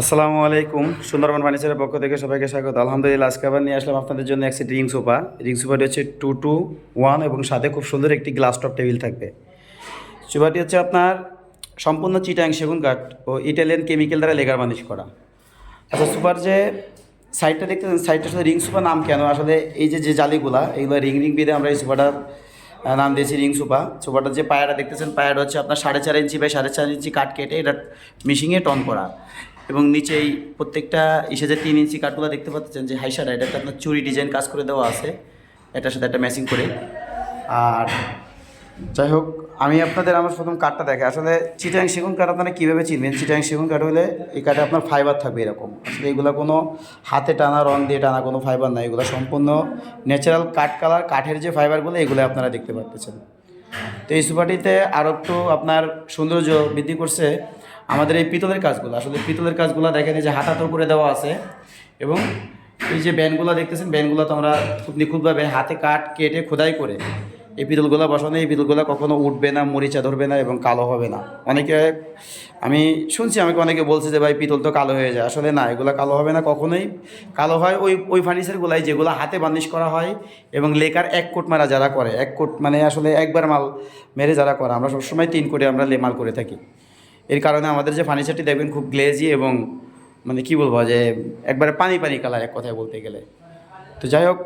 আসসালামু আলাইকুম, সুন্দরবন ফার্নিচারের পক্ষ থেকে সবাইকে স্বাগত। আলহামদুলিল্লাহ, আজকে আবার নিয়ে আসলাম আপনাদের জন্য একটি রিং সোফা। রিং সোফাটি হচ্ছে টু টু ওয়ান এবং সাথে খুব সুন্দর একটি গ্লাস টপ টেবিল থাকবে। সোফাটি হচ্ছে আপনার সম্পূর্ণ চিটাং সেগুন কাঠ ও ইটালিয়ান কেমিক্যাল দ্বারা লেগার মালিশ করা। আচ্ছা সুপার যে সাইডটা দেখতে সাইডটার সাথে রিং সুপার নাম কেন? আসলে এই যে যে জালিগুলা এইগুলো রিং রিং বেঁধে আমরা এই সোফাটার নাম দিয়েছি রিং সোফা। সোফাটার যে পায়াটা দেখতেছেন, পায়াটা হচ্ছে আপনার সাড়ে চার ইঞ্চি বাই সাড়ে চার ইঞ্চি কাঠ কেটে এটা মিশিংয়ে টন করা। এবং নিচেই প্রত্যেকটা ইসে যে তিন ইঞ্চি কাঠগুলো দেখতে পাচ্ছেন যে হাইসাটা এটাতে আপনার চুরি ডিজাইন কাজ করে দেওয়া আছে। এটার সাথে একটা ম্যাচিং করে। আর যাই হোক, আমি আপনাদের আমার প্রথম কাঠটা দেখে আসলে চিটাং সেগুন কাঠ আপনারা কীভাবে চিনবেন? চিটাং সেগুন কাঠ হলে এই কাঠে আপনার ফাইবার থাকবে এরকম। আসলে এগুলো কোনো হাতে টানা, রং দিয়ে টানা কোনো ফাইবার নাই এগুলো সম্পূর্ণ ন্যাচারাল কাঠ কালার কাঠের যে ফাইবারগুলো এগুলো আপনারা দেখতে পাচ্ছেন তো এই সুপারটিতে আরও একটু আপনার সৌন্দর্য বৃদ্ধি করছে। আমাদের এই পিতলের কাজগুলো। আসলে পিতলের কাজগুলো দেখেন যে হাতাতো করে দেওয়া আছে এবং এই যে ব্যানগুলো দেখতেছেন ব্যানগুলো তো আমরা খুব নিখুঁতভাবে হাতে কাঠ কেটে খোদাই করে এই পিতলগুলো বসানো, এই পিতলগুলো কখনো উঠবে না, মরিচা ধরবে না এবং কালো হবে না। অনেকে, আমি শুনছি, আমাকে অনেকে বলছে যে, ভাই, পিতল তো কালো হয়ে যায়। আসলে না, এগুলো কালো হবে না কখনোই। কালো হয় ওই ওই ফার্নিচারগুলাই যেগুলো হাতে বার্নিশ করা হয় এবং লেকার এক কোট মারা যারা করে, এক কোট মানে আসলে একবার মাল মেরে যারা করে, আমরা সবসময় তিন কোটে আমরা লেমাল করে থাকি। এর কারণে আমাদের যে ফার্নিচারটি দেখবেন খুব গ্লেজি এবং মানে কি বলব যে একবারে পানি পানি কালার এক কথায় বলতে গেলে। তো যাই হোক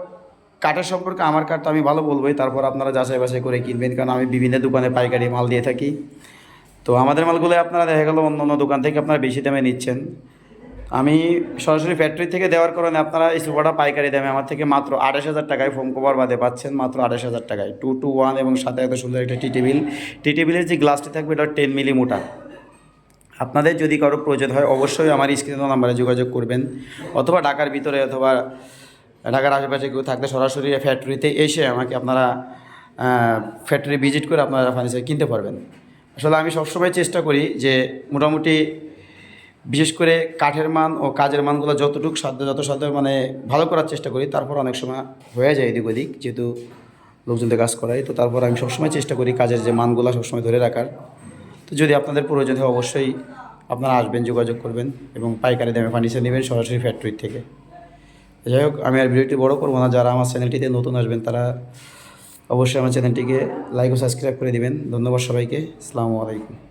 কাঠের সম্পর্কে আমার কাঠ তো আমি ভালো বলবোই, তারপর আপনারা যাচাই বাছাই করে কিনবেন, কারণ আমি বিভিন্ন দোকানে পাইকারি মাল দিয়ে থাকি। তো আমাদের মালগুলো আপনারা দেখা গেলো অন্য অন্য দোকান থেকে আপনারা বেশি দামে নিচ্ছেন। আমি সরাসরি ফ্যাক্টরি থেকে দেওয়ার কারণে আপনারা এই সোফাটা পাইকারি দামে আমার থেকে মাত্র আঠাশ হাজার টাকায় ফোম কভার বাদে পাচ্ছেন, মাত্র আঠাশ হাজার টাকায়। টু টু ওয়ান এবং সাথে এত সুন্দর একটা টি টেবিল টি টেবিলের যে গ্লাসটি থাকবে, এটা টেন মিলি মোটা। আপনাদের যদি কারও প্রয়োজন হয়, অবশ্যই আমার স্ক্রিন নাম্বারে যোগাযোগ করবেন। অথবা ঢাকার ভিতরে অথবা ঢাকার আশেপাশে কেউ থাকলে সরাসরি ফ্যাক্টরিতে এসে আমাকে আপনারা ফ্যাক্টরি ভিজিট করে আপনারা ফার্নিচার কিনতে পারবেন। আসলে আমি সবসময় চেষ্টা করি যে মোটামুটি বিশেষ করে কাঠের মান ও কাজের মানগুলো যতটুকু সাধ্য, যত সাধ্য মানে ভালো করার চেষ্টা করি, তারপর অনেক সময় হয়ে যায় এদিক ওদিক, যেহেতু লোকজনদের কাজ করাই, তো তারপর আমি সবসময় চেষ্টা করি কাজের যে মানগুলো সবসময় ধরে রাখার। তো যদি আপনাদের প্রয়োজন হয় অবশ্যই আপনারা আসবেন, যোগাযোগ করবেন এবং পাইকারি দামে ফার্নিচার নেবেন সরাসরি ফ্যাক্টরির থেকে। যাই হোক, আমি আর ভিডিওটি বড় করব না। যারা আমার চ্যানেলটিতে নতুন আসবেন, তারা অবশ্যই আমার চ্যানেলটিকে লাইক ও সাবস্ক্রাইব করে দেবেন। ধন্যবাদ সবাইকে। আসসালামু আলাইকুম।